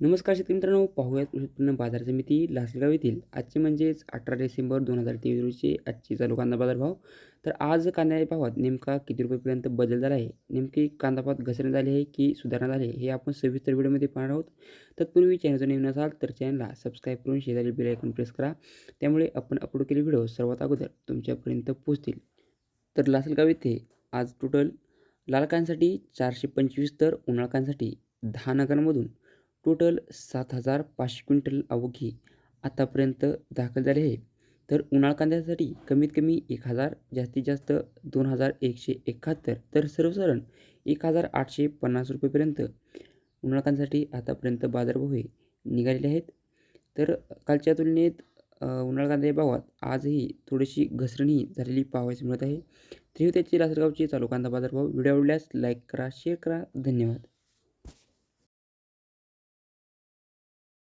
नमस्कार शेतकरी मित्रांनो पाहूयात कृषी उत्पन्न बाजार समिती लासलगाव येथील. आजचे म्हणजेच अठरा डिसेंबर दोन हजार तेवीस रोजी आजचे चालू कांदा बाजार भाव तर आज कांद्याच्या भावात नेमका किती रुपयेपर्यंत बदल झाला आहे? नेमकी कांदा भावात घसरण झाली आहे की सुधारणा झाली आहे हे आपण सविस्तर व्हिडिओमध्ये पाहणार आहोत. तत्पूर्वी चॅनलचा नवीन असाल तर चॅनलला सबस्क्राईब करून शेजारी बेल आयकॉन प्रेस करा. त्यामुळे आपण अपलोड केलेले व्हिडिओ सर्वात अगोदर तुमच्यापर्यंत पोहोचतील. तर लासलगाव येथे आज टोटल लालकांसाठी चारशे पंचवीस तर उन्हाळकांसाठी दहा नगरांमधून टोटल सात हजार पाचशे क्विंटल अवघी आतापर्यंत दाखल झाले आहे. तर उन्हाळ कांद्यासाठी कमीत कमी एक हजार जास्तीत जास्त दोन हजार एकशे एकाहत्तर तर सर्वसाधारण एक हजार आठशे पन्नास रुपयेपर्यंत उन्हाळ कांद्यासाठी आतापर्यंत बाजारभाव हे निघालेले आहेत. तर कालच्या तुलनेत उन्हाळ कांद्याच्या भावात आजही थोडीशी घसरणही झालेली पाहावयास मिळत आहे. तरी त्याची चालू कांदा बाजारभाव. व्हिडिओ आवडल्यास लाईक करा शेअर करा. धन्यवाद.